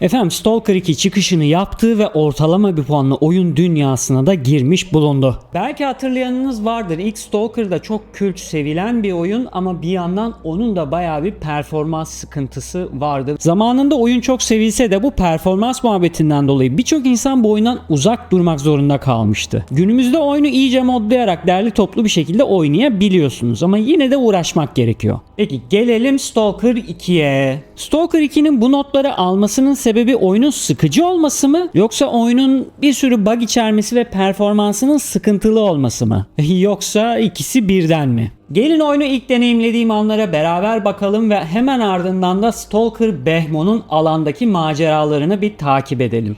Efendim Stalker 2 çıkışını yaptı ve ortalama bir puanla oyun dünyasına da girmiş bulundu. Belki hatırlayanınız vardır. İlk Stalker da çok kült sevilen bir oyun ama bir yandan onun da bayağı bir performans sıkıntısı vardı. Zamanında oyun çok sevilse de bu performans muhabbetinden dolayı birçok insan bu oyundan uzak durmak zorunda kalmıştı. Günümüzde oyunu iyice modlayarak derli toplu bir şekilde oynayabiliyorsunuz ama yine de uğraşmak gerekiyor. Peki gelelim Stalker 2'ye. Stalker 2'nin bu notları almasının sebebi oyunun sıkıcı olması mı? Yoksa oyunun bir sürü bug içermesi ve performansının sıkıntılı olması mı? Yoksa ikisi birden mi? Gelin oyunu ilk deneyimlediğim anlara beraber bakalım ve hemen ardından da Stalker Behmo'nun alandaki maceralarını bir takip edelim.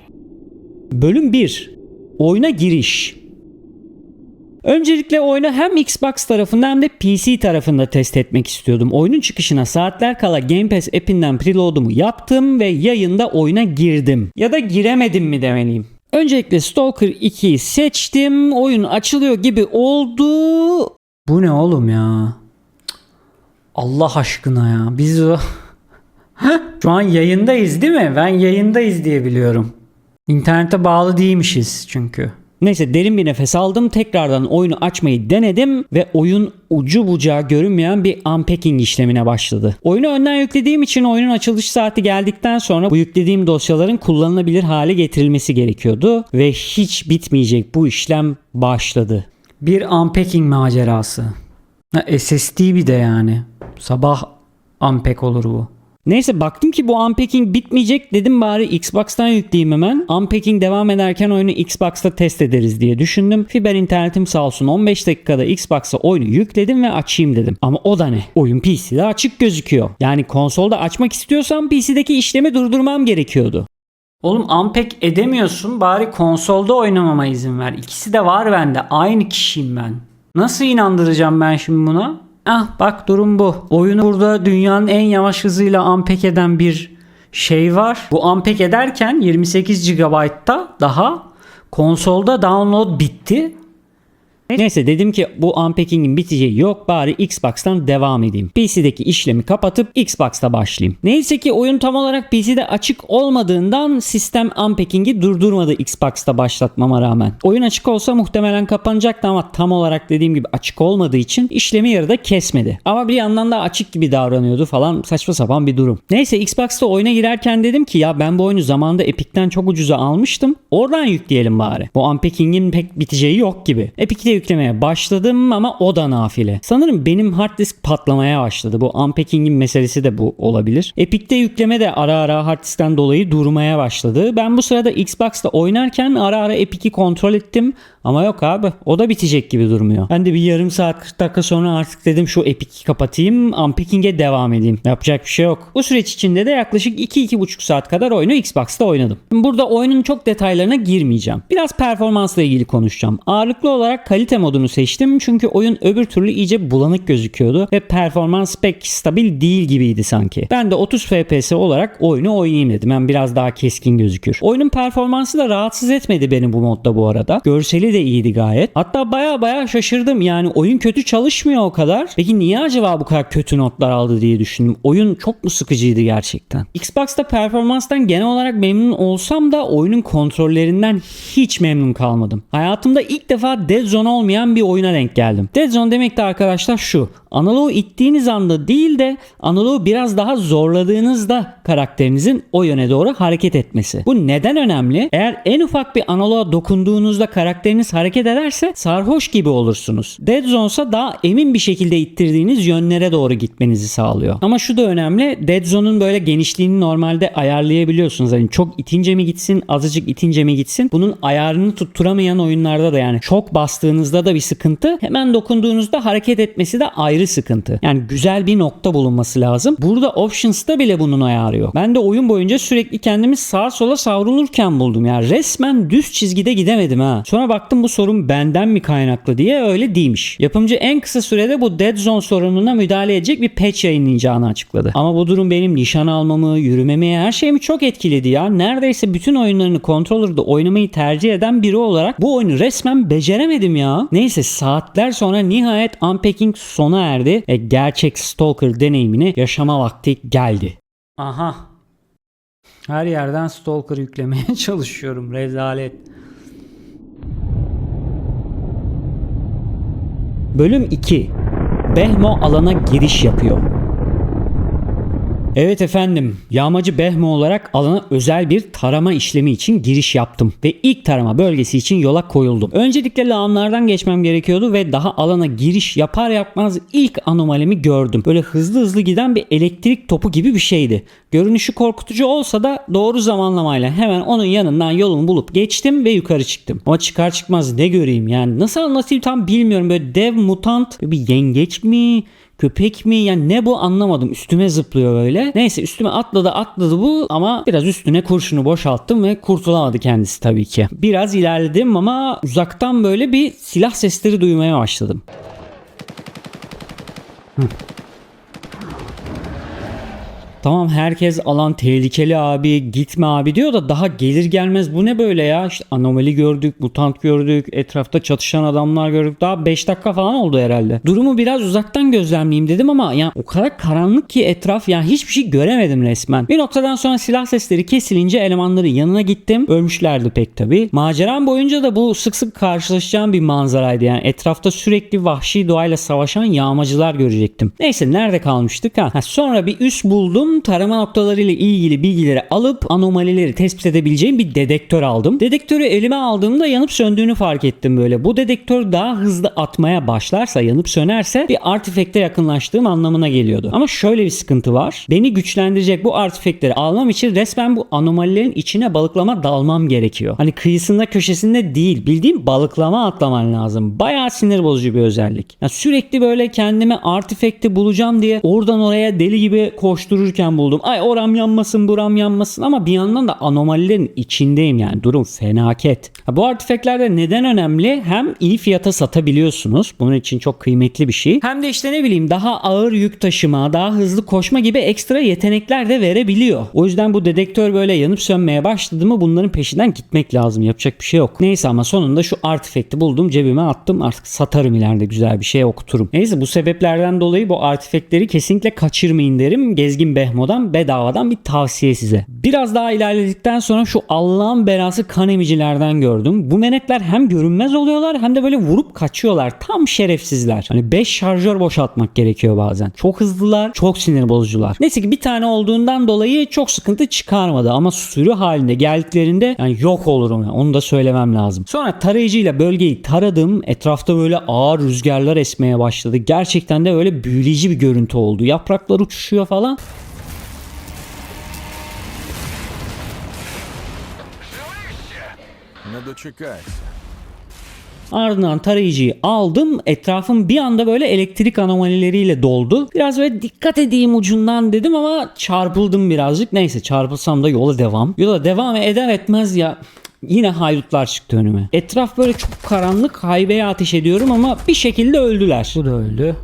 Bölüm 1 Oyuna giriş Öncelikle oyunu hem Xbox tarafında hem de PC tarafında test etmek istiyordum. Oyunun çıkışına saatler kala Game Pass app'inden preload'umu yaptım ve yayında oyuna girdim. Ya da giremedim mi demeliyim. Öncelikle Stalker 2'yi seçtim. Oyun açılıyor gibi oldu. Bu ne oğlum ya? Allah aşkına ya. Biz o... Şu an yayındayız değil mi? Ben yayındayız diye biliyorum. İnternete bağlı değilmişiz çünkü. Neyse derin bir nefes aldım. Tekrardan oyunu açmayı denedim ve oyun ucu bucağı görünmeyen bir unpacking işlemine başladı. Oyunu önden yüklediğim için oyunun açılış saati geldikten sonra bu yüklediğim dosyaların kullanılabilir hale getirilmesi gerekiyordu ve hiç bitmeyecek bu işlem başladı. Bir unpacking macerası. SSD bir de yani. Sabah unpack olur bu. Neyse baktım ki bu unpacking bitmeyecek dedim bari Xbox'tan yükleyeyim hemen. Unpacking devam ederken oyunu Xbox'ta test ederiz diye düşündüm. Fiber internetim sağ olsun 15 dakikada Xbox'a oyunu yükledim ve açayım dedim. Ama o da ne? Oyun PC'de açık gözüküyor. Yani konsolda açmak istiyorsam PC'deki işlemi durdurmam gerekiyordu. Oğlum unpack edemiyorsun bari konsolda oynamama izin ver. İkisi de var bende. Aynı kişiyim ben. Nasıl inandıracağım ben şimdi buna? Ah bak durum bu. Oyunu burada dünyanın en yavaş hızıyla unpack eden bir şey var. Bu unpack ederken 28 GB'da daha konsolda download bitti. Neyse dedim ki bu unpacking'in biteceği yok bari Xbox'tan devam edeyim. PC'deki işlemi kapatıp Xbox'ta başlayayım. Neyse ki oyun tam olarak PC'de açık olmadığından sistem unpacking'i durdurmadı Xbox'ta başlatmama rağmen. Oyun açık olsa muhtemelen kapanacaktı ama tam olarak dediğim gibi açık olmadığı için işlemi yarıda kesmedi. Ama bir yandan da açık gibi davranıyordu falan saçma sapan bir durum. Neyse Xbox'ta oyuna girerken dedim ki ya ben bu oyunu zamanında Epic'ten çok ucuza almıştım. Oradan yükleyelim bari. Bu unpacking'in pek biteceği yok gibi. Epic'te yüklemeye başladım ama o da nafile. Sanırım benim hard disk patlamaya başladı. Bu unpacking'in meselesi de bu olabilir. Epic'te yükleme de ara ara hard diskten dolayı durmaya başladı. Ben bu sırada Xbox'ta oynarken ara ara Epic'i kontrol ettim ama yok abi o da bitecek gibi durmuyor. Ben de bir yarım saat 40 dakika sonra artık dedim şu Epic'i kapatayım unpacking'e devam edeyim. Yapacak bir şey yok. Bu süreç içinde de yaklaşık 2-2,5 saat kadar oyunu Xbox'ta oynadım. Burada oyunun çok detaylarına girmeyeceğim. Biraz performansla ilgili konuşacağım. Ağırlıklı olarak kalite modunu seçtim çünkü oyun öbür türlü iyice bulanık gözüküyordu ve performans pek stabil değil gibiydi sanki. Ben de 30 FPS olarak oyunu oynayayım dedim. Hem biraz daha keskin gözükür. Oyunun performansı da rahatsız etmedi beni bu modda bu arada. Görseli de iyiydi gayet. Hatta baya baya şaşırdım. Yani oyun kötü çalışmıyor o kadar. Peki niye acaba bu kadar kötü notlar aldı diye düşündüm. Oyun çok mu sıkıcıydı gerçekten? Xbox'ta performanstan genel olarak memnun olsam da oyunun kontrollerinden hiç memnun kalmadım. Hayatımda ilk defa Dead Zone olmayan bir oyuna denk geldim. Dead Zone demek de arkadaşlar şu. Analogu ittiğiniz anda değil de analogu biraz daha zorladığınızda karakterinizin o yöne doğru hareket etmesi. Bu neden önemli? Eğer en ufak bir analoğa dokunduğunuzda karakteriniz hareket ederse sarhoş gibi olursunuz. Dead Zone ise daha emin bir şekilde ittirdiğiniz yönlere doğru gitmenizi sağlıyor. Ama şu da önemli. Dead Zone'un böyle genişliğini normalde ayarlayabiliyorsunuz. Hani çok itince mi gitsin, azıcık itince mi gitsin. Bunun ayarını tutturamayan oyunlarda da yani çok bastığınızda da bir sıkıntı. Hemen dokunduğunuzda hareket etmesi de ayrı sıkıntı. Yani güzel bir nokta bulunması lazım. Burada Options'ta bile bunun ayarı yok. Ben de oyun boyunca sürekli kendimi sağa sola savrulurken buldum. Yani resmen düz çizgide gidemedim ha. Sonra baktım bu sorun benden mi kaynaklı diye öyle değilmiş. Yapımcı en kısa sürede bu Dead Zone sorununa müdahale edecek bir patch yayınlayacağını açıkladı. Ama bu durum benim nişan almamı, yürümemi, her şeyimi çok etkiledi ya. Neredeyse bütün oyunlarını controller'da oynamayı tercih eden biri olarak bu oyunu resmen beceremedim ya. Neyse saatler sonra nihayet unpacking sona erdi. E, gerçek Stalker deneyimini yaşama vakti geldi. Aha. Her yerden stalker yüklemeye çalışıyorum. Rezalet. Bölüm 2. Behmo alana giriş yapıyor. Evet efendim, yağmacı Behmo olarak alana özel bir tarama işlemi için giriş yaptım ve ilk tarama bölgesi için yola koyuldum. Öncelikle lağımlardan geçmem gerekiyordu ve daha alana giriş yapar yapmaz ilk anomalimi gördüm. Böyle hızlı hızlı giden bir elektrik topu gibi bir şeydi. Görünüşü korkutucu olsa da doğru zamanlamayla hemen onun yanından yolumu bulup geçtim ve yukarı çıktım. Ama çıkar çıkmaz ne göreyim yani nasıl anlatayım tam bilmiyorum böyle dev mutant bir yengeç mi köpek mi yani ne bu anlamadım üstüme zıplıyor böyle. Neyse üstüme atladı atladı bu ama biraz üstüne kurşunu boşalttım ve kurtulamadı kendisi tabii ki. Biraz ilerledim ama uzaktan böyle bir silah sesleri duymaya başladım. Hı. Tamam herkes alan tehlikeli abi gitme abi diyor da daha gelir gelmez bu ne böyle ya işte anomali gördük mutant gördük etrafta çatışan adamlar gördük daha 5 dakika falan oldu herhalde. Durumu biraz uzaktan gözlemleyeyim dedim ama ya o kadar karanlık ki etraf yani hiçbir şey göremedim resmen. Bir noktadan sonra silah sesleri kesilince elemanların yanına gittim ölmüşlerdi pek tabi. Maceram boyunca da bu sık sık karşılaşacağım bir manzaraydı yani etrafta sürekli vahşi doğayla savaşan yağmacılar görecektim. Neyse nerede kalmıştık ha? ha sonra bir üs buldum tarama noktalarıyla ilgili bilgileri alıp anomalileri tespit edebileceğim bir dedektör aldım. Dedektörü elime aldığımda yanıp söndüğünü fark ettim böyle. Bu dedektör daha hızlı atmaya başlarsa yanıp sönerse bir artifekte yakınlaştığım anlamına geliyordu. Ama şöyle bir sıkıntı var. Beni güçlendirecek bu artifekleri almam için resmen bu anomalilerin içine balıklama dalmam gerekiyor. Hani kıyısında köşesinde değil bildiğim balıklama atlaman lazım. Bayağı sinir bozucu bir özellik. Ya sürekli böyle kendime artifekti bulacağım diye oradan oraya deli gibi koştururken buldum. Ay oram yanmasın buram yanmasın ama bir yandan da anomalilerin içindeyim yani durum fenaket. Bu artifekler de neden önemli? Hem iyi fiyata satabiliyorsunuz. Bunun için çok kıymetli bir şey. Hem de işte ne bileyim daha ağır yük taşıma, daha hızlı koşma gibi ekstra yetenekler de verebiliyor. O yüzden bu dedektör böyle yanıp sönmeye başladı mı bunların peşinden gitmek lazım. Yapacak bir şey yok. Neyse ama sonunda şu artifekti buldum cebime attım. Artık satarım ileride güzel bir şey okuturum. Neyse bu sebeplerden dolayı bu artifekleri kesinlikle kaçırmayın derim. Gezgin Behmo'dan bedavadan bir tavsiye size. Biraz daha ilerledikten sonra şu Allah'ın belası kan emicilerden gördüm. Bu menekler hem görünmez oluyorlar hem de böyle vurup kaçıyorlar. Tam şerefsizler. Hani 5 şarjör boşaltmak gerekiyor bazen. Çok hızlılar, çok sinir bozucular. Neyse ki bir tane olduğundan dolayı çok sıkıntı çıkarmadı ama sürü halinde geldiklerinde yani yok olurum. Yani. Onu da söylemem lazım. Sonra tarayıcıyla bölgeyi taradım. Etrafta böyle ağır rüzgarlar esmeye başladı. Gerçekten de öyle büyüleyici bir görüntü oldu. Yapraklar uçuşuyor falan. Bunu. Ardından tarayıcıyı aldım. Etrafım bir anda böyle elektrik anomalileriyle doldu. Biraz böyle dikkat edeyim ucundan dedim ama çarpıldım birazcık. Neyse çarpılsam da yola devam. Yola devam eder etmez ya yine haydutlar çıktı önüme. Etraf böyle çok karanlık. Haybeye ateş ediyorum ama bir şekilde öldüler. Bu da öldü.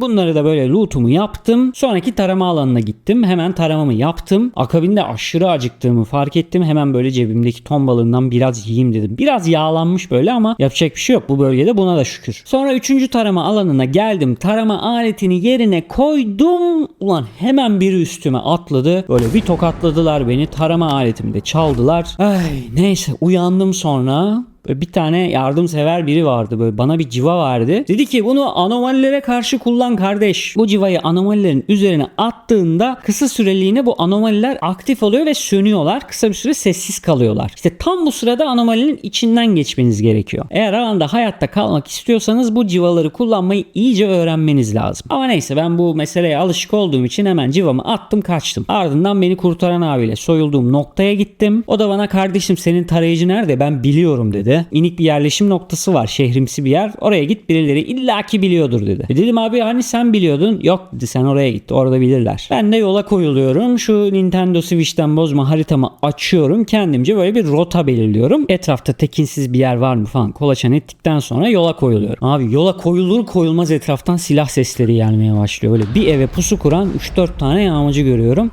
Bunları da böyle lootumu yaptım. Sonraki tarama alanına gittim. Hemen taramamı yaptım. Akabinde aşırı acıktığımı fark ettim. Hemen böyle cebimdeki ton balığından biraz yiyeyim dedim. Biraz yağlanmış böyle ama yapacak bir şey yok bu bölgede buna da şükür. Sonra üçüncü tarama alanına geldim. Tarama aletini yerine koydum. Ulan hemen biri üstüme atladı. Böyle bir tokatladılar beni. Tarama aletimi de çaldılar. Ay neyse uyandım sonra. Böyle bir tane yardımsever biri vardı böyle bana bir civa verdi. Dedi ki bunu anomalilere karşı kullan kardeş. Bu civayı anomalilerin üzerine attığında kısa süreliğine bu anomaliler aktif oluyor ve sönüyorlar. Kısa bir süre sessiz kalıyorlar. İşte tam bu sırada anomalinin içinden geçmeniz gerekiyor. Eğer alanda hayatta kalmak istiyorsanız bu civaları kullanmayı iyice öğrenmeniz lazım. Ama neyse ben bu meseleye alışık olduğum için hemen civamı attım kaçtım. Ardından beni kurtaran abiyle soyulduğum noktaya gittim. O da bana kardeşim senin tarayıcı nerede ben biliyorum dedi. İnik bir yerleşim noktası var şehrimsi bir yer. Oraya git birileri illaki biliyordur dedi. E dedim abi hani sen biliyordun. Yok dedi sen oraya git orada bilirler. Ben de yola koyuluyorum. Şu Nintendo Switch'ten bozma haritamı açıyorum. Kendimce böyle bir rota belirliyorum. Etrafta tekinsiz bir yer var mı falan kolaçan ettikten sonra yola koyuluyorum. Abi yola koyulur koyulmaz etraftan silah sesleri gelmeye başlıyor. Öyle bir eve pusu kuran 3-4 tane yağmacı görüyorum.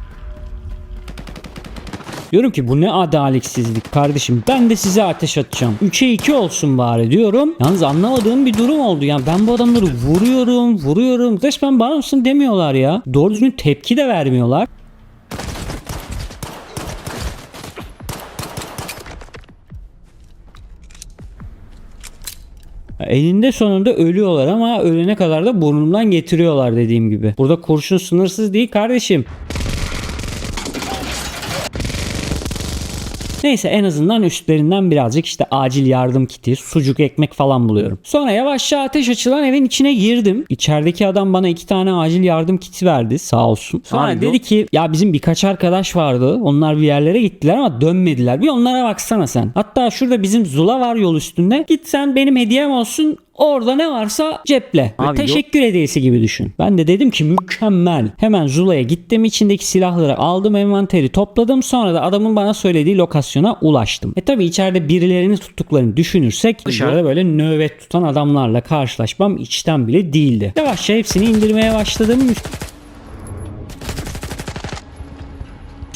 Diyorum ki bu ne adaletsizlik kardeşim. Ben de size ateş atacağım. 3'e 2 olsun bari diyorum. Yalnız anlamadığım bir durum oldu. Yani ben bu adamları vuruyorum, vuruyorum. Resmen bana mısın demiyorlar ya. Doğru düzgün tepki de vermiyorlar. Elinde sonunda ölüyorlar ama ölene kadar da burnumdan getiriyorlar dediğim gibi. Burada kurşun sınırsız değil kardeşim. Neyse en azından üstlerinden birazcık işte acil yardım kiti, sucuk ekmek falan buluyorum. Sonra yavaşça ateş açılan evin içine girdim. İçerideki adam bana iki tane acil yardım kiti verdi sağ olsun. Sonra Abi dedi ki ya bizim birkaç arkadaş vardı. Onlar bir yerlere gittiler ama dönmediler. Bir onlara baksana sen. Hatta şurada bizim Zula var yol üstünde. Git sen benim hediyem olsun. Orada ne varsa ceple. Abi yok. Teşekkür hediyesi gibi düşün. Ben de dedim ki mükemmel. Hemen Zula'ya gittim. içindeki silahları aldım. Envanteri topladım. Sonra da adamın bana söylediği lokasyona ulaştım. E tabi içeride birilerini tuttuklarını düşünürsek dışarıda böyle nöbet tutan adamlarla karşılaşmam içten bile değildi. Yavaşça hepsini indirmeye başladım.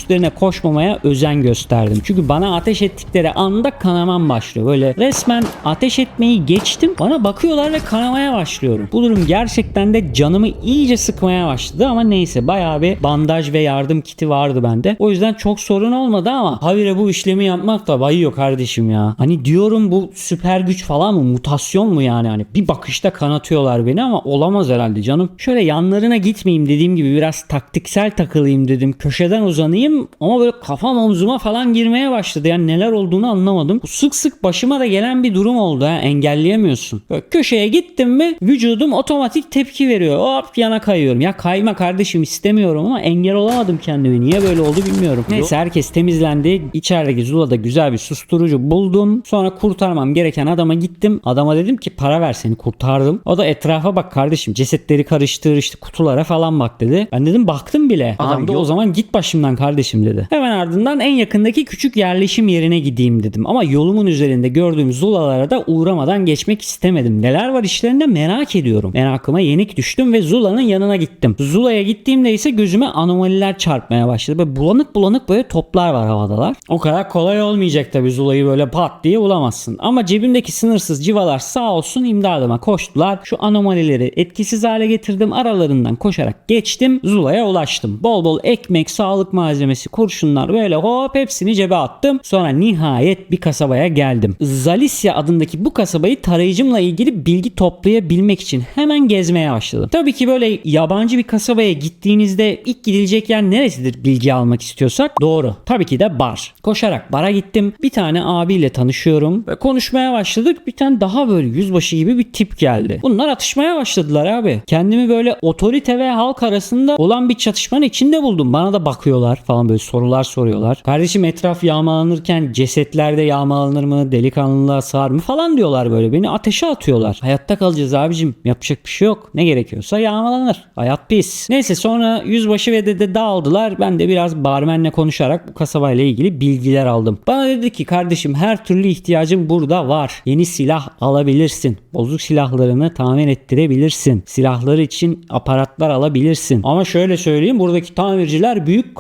Üstlerine koşmamaya özen gösterdim. Çünkü bana ateş ettikleri anda kanamam başlıyor. Böyle resmen ateş etmeyi geçtim. Bana bakıyorlar ve kanamaya başlıyorum. Bu durum gerçekten de canımı iyice sıkmaya başladı ama neyse bayağı bir bandaj ve yardım kiti vardı bende. O yüzden çok sorun olmadı ama habire bu işlemi yapmak da bayıyor kardeşim ya. Hani diyorum bu süper güç falan mı? Mutasyon mu yani? Hani bir bakışta kanatıyorlar beni ama olamaz herhalde canım. Şöyle yanlarına gitmeyeyim dediğim gibi biraz taktiksel takılayım dedim. Köşeden uzanayım ama böyle kafam omzuma falan girmeye başladı. Yani neler olduğunu anlamadım. Sık sık başıma da gelen bir durum oldu ha. Engelleyemiyorsun. Böyle köşeye gittim mi vücudum otomatik tepki veriyor. Hop yana kayıyorum. Ya kayma kardeşim istemiyorum ama engel olamadım kendimi. Niye böyle oldu bilmiyorum. Neyse herkes temizlendi. İçerideki Zula'da güzel bir susturucu buldum. Sonra kurtarmam gereken adama gittim. Adama dedim ki para ver seni kurtardım. O da etrafa bak kardeşim cesetleri karıştır işte kutulara falan bak dedi. Ben dedim baktım bile. Adam Abi da o zaman git başımdan kardeşim dedi. Hemen ardından en yakındaki küçük yerleşim yerine gideyim dedim. Ama yolumun üzerinde gördüğüm Zulalara da uğramadan geçmek istemedim. Neler var işlerinde merak ediyorum. Merakıma yenik düştüm ve Zula'nın yanına gittim. Zula'ya gittiğimde ise gözüme anomaliler çarpmaya başladı. Böyle bulanık bulanık böyle toplar var havadalar. O kadar kolay olmayacak tabii Zula'yı böyle pat diye bulamazsın. Ama cebimdeki sınırsız civalar sağ olsun imdadıma koştular. Şu anomalileri etkisiz hale getirdim. Aralarından koşarak geçtim. Zula'ya ulaştım. Bol bol ekmek, sağlık malzemesi, kurşunlar böyle hop hepsini cebe attım. Sonra nihayet bir kasabaya geldim. Zalisya adındaki bu kasabayı tarayıcımla ilgili bilgi toplayabilmek için hemen gezmeye başladım. Tabii ki böyle yabancı bir kasabaya gittiğinizde ilk gidilecek yer neresidir bilgi almak istiyorsak? Doğru. Tabii ki de bar. Koşarak bara gittim. Bir tane abiyle tanışıyorum ve konuşmaya başladık. Bir tane daha böyle yüzbaşı gibi bir tip geldi. Bunlar atışmaya başladılar abi. Kendimi böyle otorite ve halk arasında olan bir çatışmanın içinde buldum. Bana da bakıyorlar falan böyle sorular soruyorlar. Kardeşim etraf yağmalanırken cesetlerde yağmalanır mı? Delikanlılığa sığar mı? Falan diyorlar böyle. Beni ateşe atıyorlar. Hayatta kalacağız abicim. Yapacak bir şey yok. Ne gerekiyorsa yağmalanır. Hayat pis. Neyse sonra yüzbaşı ve dede dağıldılar. Ben de biraz barmenle konuşarak bu kasabayla ilgili bilgiler aldım. Bana dedi ki kardeşim her türlü ihtiyacın burada var. Yeni silah alabilirsin. Bozuk silahlarını tamir ettirebilirsin. Silahları için aparatlar alabilirsin. Ama şöyle söyleyeyim buradaki tamirciler büyük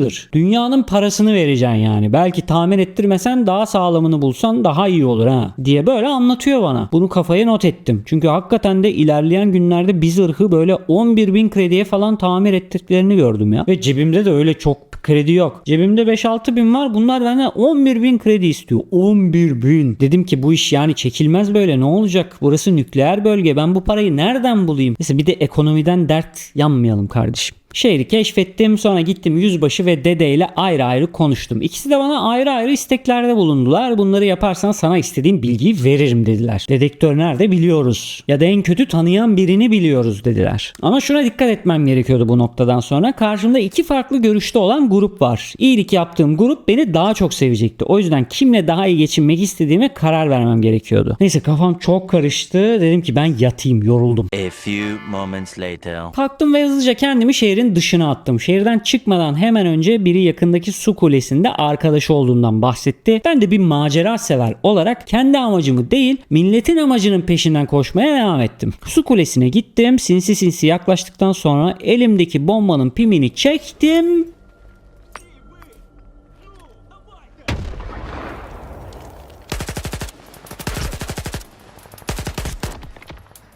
kazıkçıdır. Dünyanın parasını vereceksin yani. Belki tamir ettirmesen daha sağlamını bulsan daha iyi olur ha diye böyle anlatıyor bana. Bunu kafaya not ettim. Çünkü hakikaten de ilerleyen günlerde bir zırhı böyle 11 bin krediye falan tamir ettiklerini gördüm ya. Ve cebimde de öyle çok kredi yok. Cebimde 5-6 bin var. Bunlar benden 11 bin kredi istiyor. 11 bin. Dedim ki bu iş yani çekilmez böyle. Ne olacak? Burası nükleer bölge. Ben bu parayı nereden bulayım? Neyse bir de ekonomiden dert yanmayalım kardeşim. Şehri keşfettim sonra gittim yüzbaşı ve dede ile ayrı ayrı konuştum. İkisi de bana ayrı ayrı isteklerde bulundular. Bunları yaparsan sana istediğin bilgiyi veririm dediler. Dedektör nerede biliyoruz. Ya da en kötü tanıyan birini biliyoruz dediler. Ama şuna dikkat etmem gerekiyordu bu noktadan sonra. Karşımda iki farklı görüşte olan grup var. İyilik yaptığım grup beni daha çok sevecekti. O yüzden kimle daha iyi geçinmek istediğime karar vermem gerekiyordu. Neyse kafam çok karıştı. Dedim ki ben yatayım yoruldum. A few moments later. Kalktım ve hızlıca kendimi şehrin dışına attım. Şehirden çıkmadan hemen önce biri yakındaki su kulesinde arkadaşı olduğundan bahsetti. Ben de bir macera sever olarak kendi amacımı değil milletin amacının peşinden koşmaya devam ettim. Su kulesine gittim. Sinsi sinsi yaklaştıktan sonra elimdeki bombanın pimini çektim.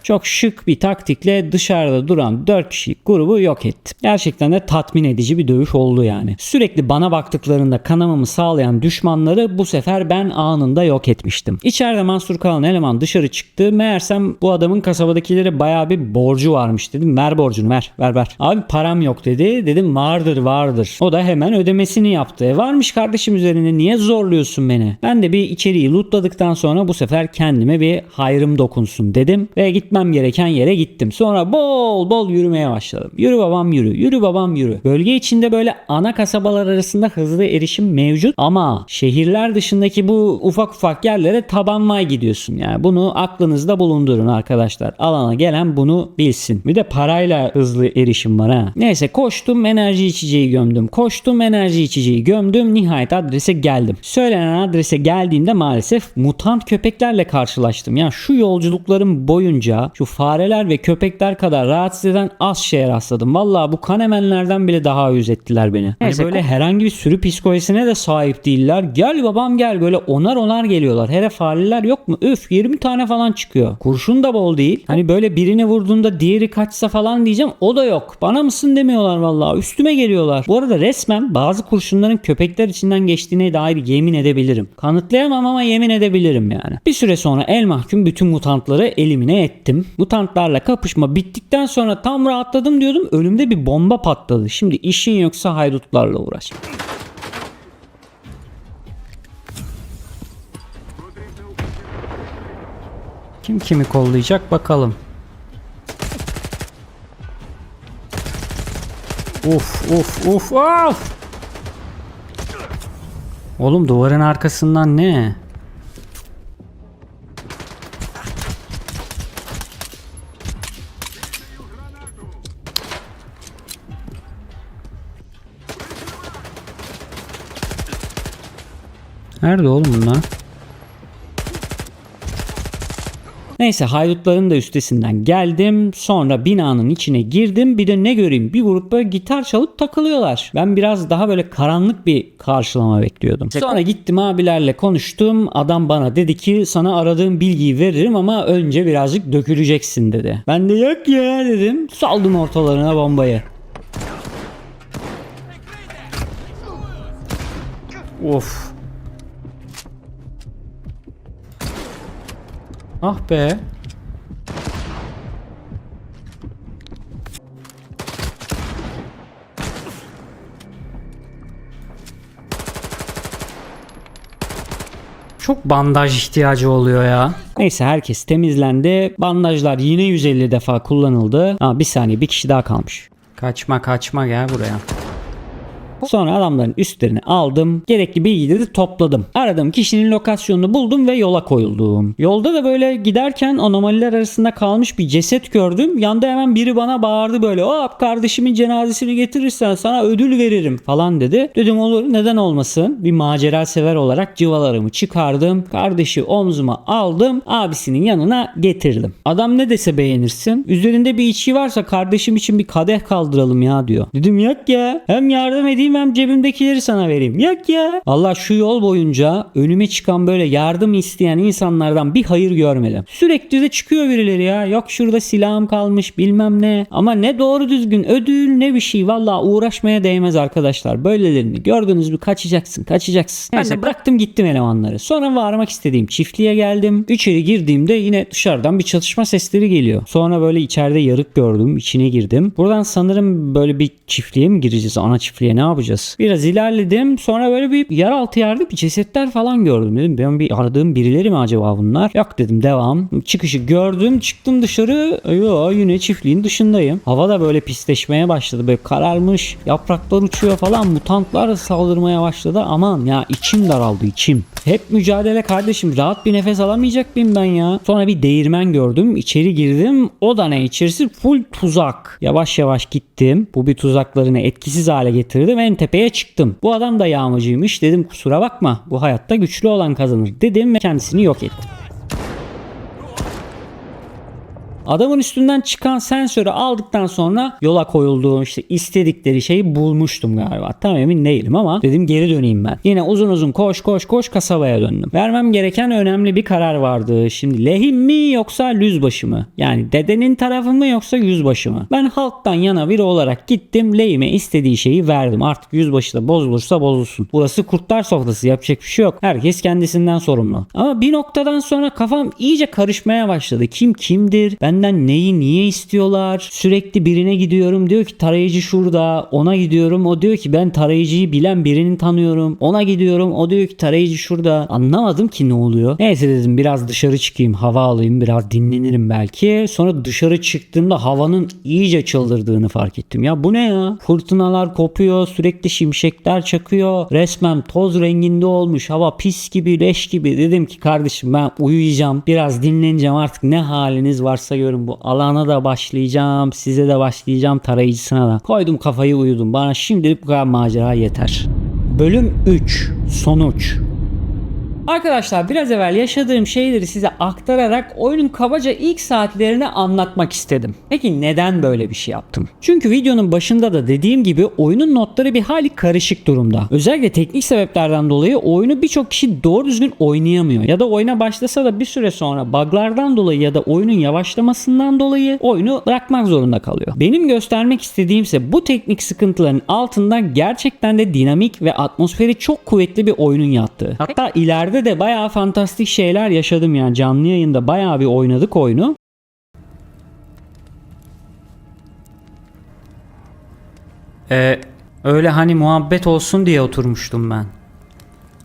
Çok şık bir taktikle dışarıda duran 4 kişilik grubu yok ettim. Gerçekten de tatmin edici bir dövüş oldu yani. Sürekli bana baktıklarında kanamamı sağlayan düşmanları bu sefer ben anında yok etmiştim. İçeride Mansur Kalan eleman dışarı çıktı. Meğersem bu adamın kasabadakilere bayağı bir borcu varmış dedim. Ver borcunu ver ver ver. Abi param yok dedi. Dedim vardır vardır. O da hemen ödemesini yaptı. E varmış kardeşim üzerine niye zorluyorsun beni? Ben de bir içeriği lootladıktan sonra bu sefer kendime bir hayrım dokunsun dedim. Ve gitmem gereken yere gittim. Sonra bol bol yürümeye başladım. Yürü babam yürü. Yürü babam yürü. Bölge içinde böyle ana kasabalar arasında hızlı erişim mevcut ama şehirler dışındaki bu ufak ufak yerlere tabanmay gidiyorsun. Yani bunu aklınızda bulundurun arkadaşlar. Alana gelen bunu bilsin. Bir de parayla hızlı erişim var ha. Neyse koştum enerji içeceği gömdüm. Koştum enerji içeceği gömdüm. Nihayet adrese geldim. Söylenen adrese geldiğimde maalesef mutant köpeklerle karşılaştım. Yani şu yolculuklarım boyunca şu fareler ve köpekler kadar rahatsız eden az şeye rastladım. Vallahi bu kanemenlerden bile daha yüz ettiler beni. Hani Neyse, böyle herhangi bir sürü psikolojisine de sahip değiller. Gel babam gel böyle onar onar geliyorlar. Hele fareler yok mu? Üf 20 tane falan çıkıyor. Kurşun da bol değil. Hani böyle birini vurduğunda diğeri kaçsa falan diyeceğim. O da yok. Bana mısın demiyorlar vallahi. Üstüme geliyorlar. Bu arada resmen bazı kurşunların köpekler içinden geçtiğine dair yemin edebilirim. Kanıtlayamam ama yemin edebilirim yani. Bir süre sonra el mahkum bütün mutantları elimine ettim. Mutantlarla kapışma bittikten sonra tam rahatladım diyordum. Önümde bir bomba patladı. Şimdi işin yoksa haydutlarla uğraş. Kim kimi kollayacak bakalım. Uf uf uf of. Oğlum duvarın arkasından ne? Nerede oğlum bunlar? Neyse haydutların da üstesinden geldim. Sonra binanın içine girdim. Bir de ne göreyim bir grup böyle gitar çalıp takılıyorlar. Ben biraz daha böyle karanlık bir karşılama bekliyordum. Sonra gittim abilerle konuştum. Adam bana dedi ki sana aradığım bilgiyi veririm ama önce birazcık döküleceksin dedi. Ben de yok ya dedim. Saldım ortalarına bombayı. Of. Ah be. Çok bandaj ihtiyacı oluyor ya. Neyse herkes temizlendi. Bandajlar yine 150 defa kullanıldı. Aa, bir saniye bir kişi daha kalmış. Kaçma kaçma gel buraya. Sonra adamların üstlerini aldım. Gerekli bilgileri topladım. Aradığım kişinin lokasyonunu buldum ve yola koyuldum. Yolda da böyle giderken anomaliler arasında kalmış bir ceset gördüm. Yanda hemen biri bana bağırdı böyle. Hop kardeşimin cenazesini getirirsen sana ödül veririm falan dedi. Dedim olur neden olmasın. Bir macera sever olarak cıvalarımı çıkardım. Kardeşi omzuma aldım. Abisinin yanına getirdim. Adam ne dese beğenirsin. Üzerinde bir içki varsa kardeşim için bir kadeh kaldıralım ya diyor. Dedim yok ya. Hem yardım edeyim hem cebimdekileri sana vereyim. Yok ya. Allah şu yol boyunca önüme çıkan böyle yardım isteyen insanlardan bir hayır görmedim. Sürekli de çıkıyor birileri ya. Yok şurada silahım kalmış bilmem ne. Ama ne doğru düzgün ödül ne bir şey. Valla uğraşmaya değmez arkadaşlar. Böylelerini gördünüz mü kaçacaksın kaçacaksın. Neyse bıraktım gittim elemanları. Sonra varmak istediğim çiftliğe geldim. İçeri girdiğimde yine dışarıdan bir çatışma sesleri geliyor. Sonra böyle içeride yarık gördüm. içine girdim. Buradan sanırım böyle bir çiftliğe mi gireceğiz? Ana çiftliğe ne yapacağız? Biraz ilerledim. Sonra böyle bir yeraltı yerde bir cesetler falan gördüm. Dedim ben bir aradığım birileri mi acaba bunlar? Yok dedim devam. Çıkışı gördüm. Çıktım dışarı. Yo yine çiftliğin dışındayım. Hava da böyle pisleşmeye başladı. Böyle kararmış. Yapraklar uçuyor falan. Mutantlar saldırmaya başladı. Aman ya içim daraldı içim. Hep mücadele kardeşim. Rahat bir nefes alamayacak mıyım ben ya? Sonra bir değirmen gördüm. İçeri girdim. O da ne içerisi? Full tuzak. Yavaş yavaş gittim. Bu bir tuzaklarını etkisiz hale getirdim. En tepeye çıktım. Bu adam da yağmacıymış. Dedim kusura bakma. Bu hayatta güçlü olan kazanır. Dedim ve kendisini yok ettim. Adamın üstünden çıkan sensörü aldıktan sonra yola koyulduğum işte istedikleri şeyi bulmuştum galiba. Tam emin değilim ama dedim geri döneyim ben. Yine uzun uzun koş koş koş kasabaya döndüm. Vermem gereken önemli bir karar vardı. Şimdi lehim mi yoksa lüzbaşı mı? Yani dedenin tarafı mı yoksa yüzbaşı mı? Ben halktan yana biri olarak gittim lehime istediği şeyi verdim. Artık yüzbaşı da bozulursa bozulsun. Burası kurtlar sofrası yapacak bir şey yok. Herkes kendisinden sorumlu. Ama bir noktadan sonra kafam iyice karışmaya başladı. Kim kimdir? Benden neyi niye istiyorlar? Sürekli birine gidiyorum diyor ki tarayıcı şurada. Ona gidiyorum o diyor ki ben tarayıcıyı bilen birini tanıyorum. Ona gidiyorum o diyor ki tarayıcı şurada. Anlamadım ki ne oluyor. Neyse dedim biraz dışarı çıkayım hava alayım biraz dinlenirim belki. Sonra dışarı çıktığımda havanın iyice çıldırdığını fark ettim. Ya bu ne ya? Fırtınalar kopuyor sürekli şimşekler çakıyor. Resmen toz renginde olmuş hava pis gibi leş gibi. Dedim ki kardeşim ben uyuyacağım biraz dinleneceğim artık ne haliniz varsa görün bu alana da başlayacağım size de başlayacağım tarayıcısına da. Koydum kafayı uyudum bana şimdilik bu kadar macera yeter. Bölüm 3 Sonuç Arkadaşlar biraz evvel yaşadığım şeyleri size aktararak oyunun kabaca ilk saatlerini anlatmak istedim. Peki neden böyle bir şey yaptım? Çünkü videonun başında da dediğim gibi oyunun notları bir hali karışık durumda. Özellikle teknik sebeplerden dolayı oyunu birçok kişi doğru düzgün oynayamıyor. Ya da oyuna başlasa da bir süre sonra buglardan dolayı ya da oyunun yavaşlamasından dolayı oyunu bırakmak zorunda kalıyor. Benim göstermek istediğim ise bu teknik sıkıntıların altında gerçekten de dinamik ve atmosferi çok kuvvetli bir oyunun yattığı. Hatta ileride de bayağı fantastik şeyler yaşadım yani canlı yayında bayağı bir oynadık oyunu. Ee, öyle hani muhabbet olsun diye oturmuştum ben.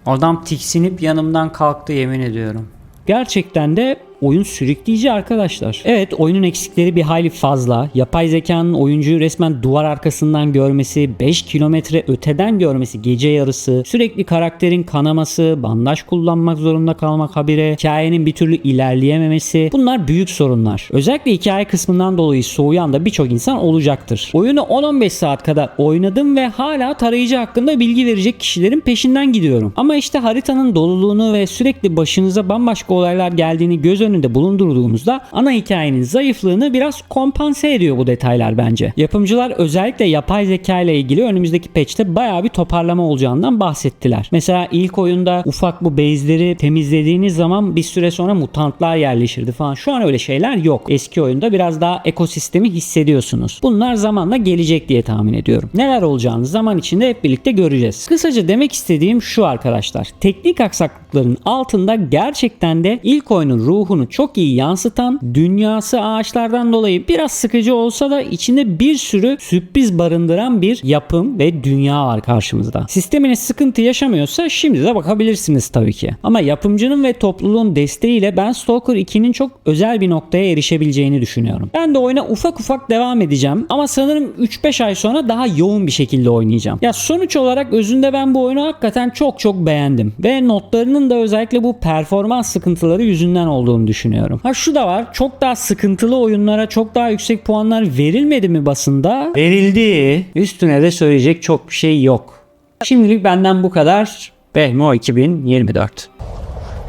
Adam tiksinip yanımdan kalktı yemin ediyorum. Gerçekten de oyun sürükleyici arkadaşlar. Evet oyunun eksikleri bir hayli fazla. Yapay zekanın oyuncuyu resmen duvar arkasından görmesi, 5 kilometre öteden görmesi gece yarısı, sürekli karakterin kanaması, bandaj kullanmak zorunda kalmak habire, hikayenin bir türlü ilerleyememesi bunlar büyük sorunlar. Özellikle hikaye kısmından dolayı soğuyan da birçok insan olacaktır. Oyunu 10-15 saat kadar oynadım ve hala tarayıcı hakkında bilgi verecek kişilerin peşinden gidiyorum. Ama işte haritanın doluluğunu ve sürekli başınıza bambaşka olaylar geldiğini göz önünde bulundurduğumuzda ana hikayenin zayıflığını biraz kompanse ediyor bu detaylar bence. Yapımcılar özellikle yapay zeka ile ilgili önümüzdeki patch'te bayağı bir toparlama olacağından bahsettiler. Mesela ilk oyunda ufak bu base'leri temizlediğiniz zaman bir süre sonra mutantlar yerleşirdi falan. Şu an öyle şeyler yok. Eski oyunda biraz daha ekosistemi hissediyorsunuz. Bunlar zamanla gelecek diye tahmin ediyorum. Neler olacağını zaman içinde hep birlikte göreceğiz. Kısaca demek istediğim şu arkadaşlar. Teknik aksaklıkların altında gerçekten de ilk oyunun ruhunu çok iyi yansıtan, dünyası ağaçlardan dolayı biraz sıkıcı olsa da içinde bir sürü sürpriz barındıran bir yapım ve dünya var karşımızda. Sisteminiz sıkıntı yaşamıyorsa şimdi de bakabilirsiniz tabii ki. Ama yapımcının ve topluluğun desteğiyle ben Stalker 2'nin çok özel bir noktaya erişebileceğini düşünüyorum. Ben de oyuna ufak ufak devam edeceğim ama sanırım 3-5 ay sonra daha yoğun bir şekilde oynayacağım. Ya sonuç olarak özünde ben bu oyunu hakikaten çok çok beğendim ve notlarının da özellikle bu performans sıkıntıları yüzünden olduğunu düşünüyorum. Ha şu da var. Çok daha sıkıntılı oyunlara çok daha yüksek puanlar verilmedi mi basında? Verildi. Üstüne de söyleyecek çok bir şey yok. Şimdilik benden bu kadar. Behmo 2024.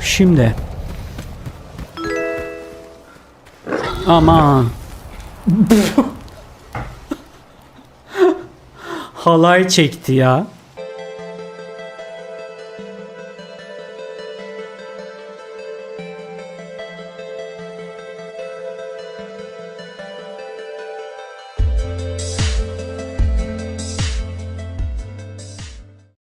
Şimdi. Aman. Halay çekti ya.